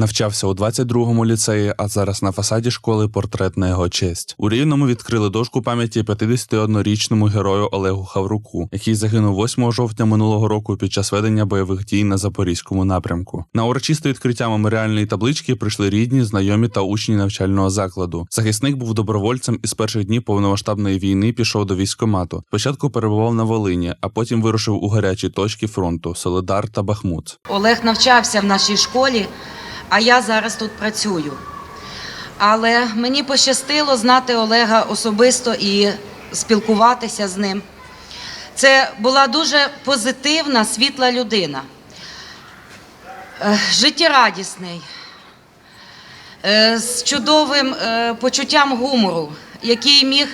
Навчався у 22-му ліцеї, а зараз на фасаді школи портрет на його честь. У Рівному відкрили дошку пам'яті 51-річному герою Олегу Хавруку, який загинув 8 жовтня минулого року під час ведення бойових дій на запорізькому напрямку. На урочисте відкриття меморіальної таблички прийшли рідні, знайомі та учні навчального закладу. Захисник був добровольцем і з перших днів повномасштабної війни пішов до військкомату. Спочатку перебував на Волині, а потім вирушив у гарячі точки фронту Солидар та Бахмут. Олег навчався в нашій школі, а я зараз тут працюю. Але мені пощастило знати Олега особисто і спілкуватися з ним. Це була дуже позитивна, світла людина, Е, життєрадісний, е, з чудовим е, почуттям гумору, який міг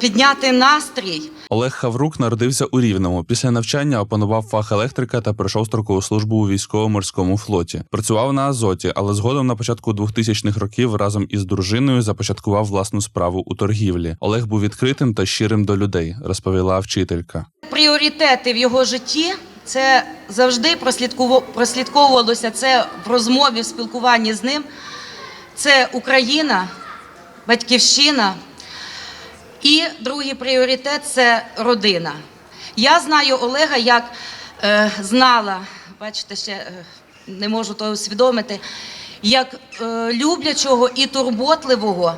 підняти настрій. Олег Хаврук народився у Рівному. Після навчання опанував фах електрика та пройшов строкову службу у військово-морському флоті. Працював на Азоті, але згодом на початку 2000-х років разом із дружиною започаткував власну справу у торгівлі. Олег був відкритим та щирим до людей, розповіла вчителька. Пріоритети в його житті це завжди прослідковувалося це в розмові, в спілкуванні з ним. Це Україна, батьківщина. І другий пріоритет це родина. Я знаю Олега як е, знала, бачите, ще е, не можу того усвідомити, як е, люблячого і турботливого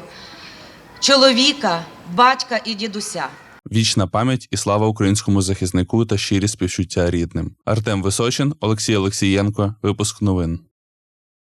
чоловіка, батька і дідуся. Вічна пам'ять і слава українському захиснику та щирі співчуття рідним. Артем Височин, Олексій Олексієнко. Випуск новин.